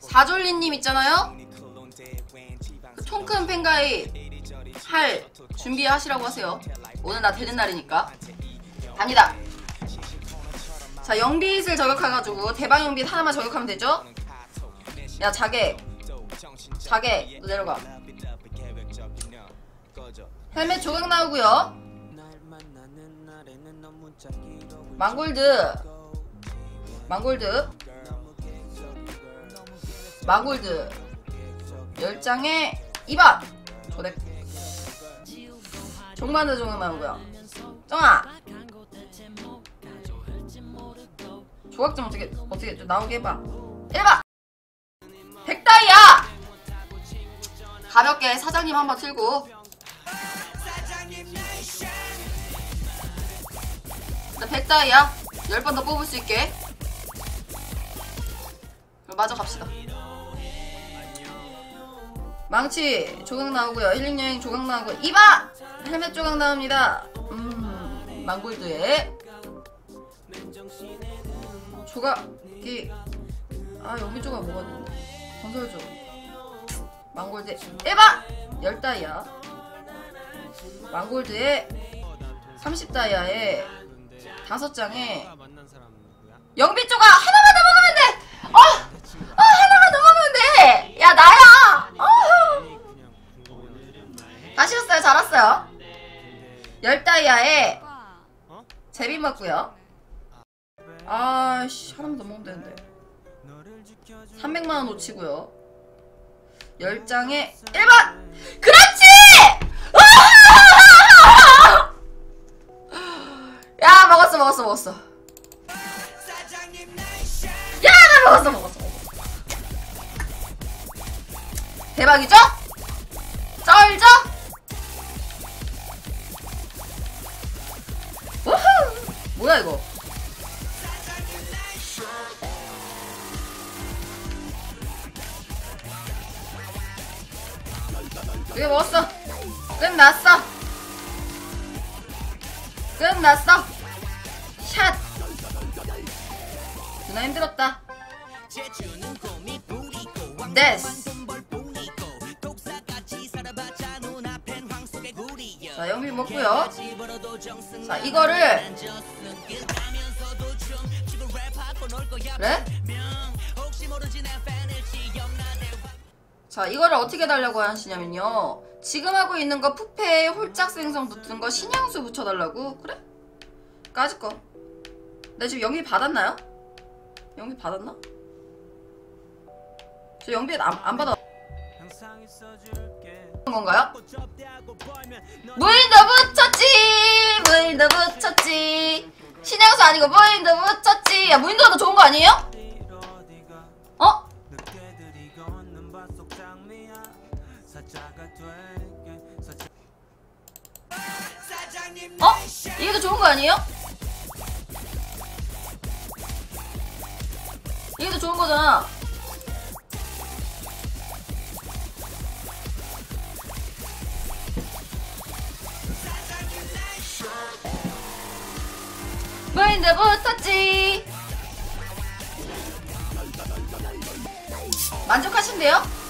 사졸리님 있잖아요. 그 통큰 팬가이 할 준비하시라고 하세요. 오늘 나 되는 날이니까. 갑니다. 자 영빛을 저격해가지고 대방 영빛 하나만 저격하면 되죠? 야 자객 자객 너 내려가. 헬멧 조각 나오고요. 망골드 망골드 망골드. 10장에 2번 조덱 종만드 나오고요. 정아! 조각 좀 어떻게 어떻게 좀 나오게 해봐. 1번 백다이야! 가볍게 사장님 한번 틀고. 나 백다이야. 10번 더 뽑을 수 있게. 마저 갑시다 망치 조각 나오고요. 1링 여행 조각 나오고 이봐! 헬멧 조각 나옵니다. 음 망골드에 조각이 아 여기 조각 뭐가 있는데 건설 조각. 망골드 1번 10다이아. 망골드에 30 다이아에 5장에 영빛 조각 하나만 더먹으면 돼! 어! 어 하나만 더 먹으면 돼! 야 나야! 어! 다시 왔어요 잘 왔어요 10다이아에 제비 먹고요 아씨 하나만 더 먹으면 되는데 300만원 놓치고요 10장에 1번! 그렇지! 야 먹었어 먹었어 먹었어 야, 나 먹었어, 먹었어, 먹었어. 대박이죠? 쩔죠? 뭐야, 이거? 이거 먹었어. 끝났어. 끝났어. 샷. 누나 힘들었다. 데스. 자, 영비 먹고요. 자, 이거를 그래? 자, 이거를 어떻게 달라고 하시냐면요. 지금 하고 있는 거 푸페에 홀짝 생성 붙은 거 신향수 붙여달라고? 그래? 까짓 거. 나 지금 영비 받았나요? 영비 받았나? 저 영비 안, 안 받아. 건가요? 무인도 붙였지! 무인도 붙였지! 신향수 아니고 무인도 붙였지! 야, 무인도가 더 좋은 거 아니에요? 어? 어? 이게 더 좋은 거 아니에요? 이게 더 좋은 거잖아. 무인도 붙었지! 만족하신대요?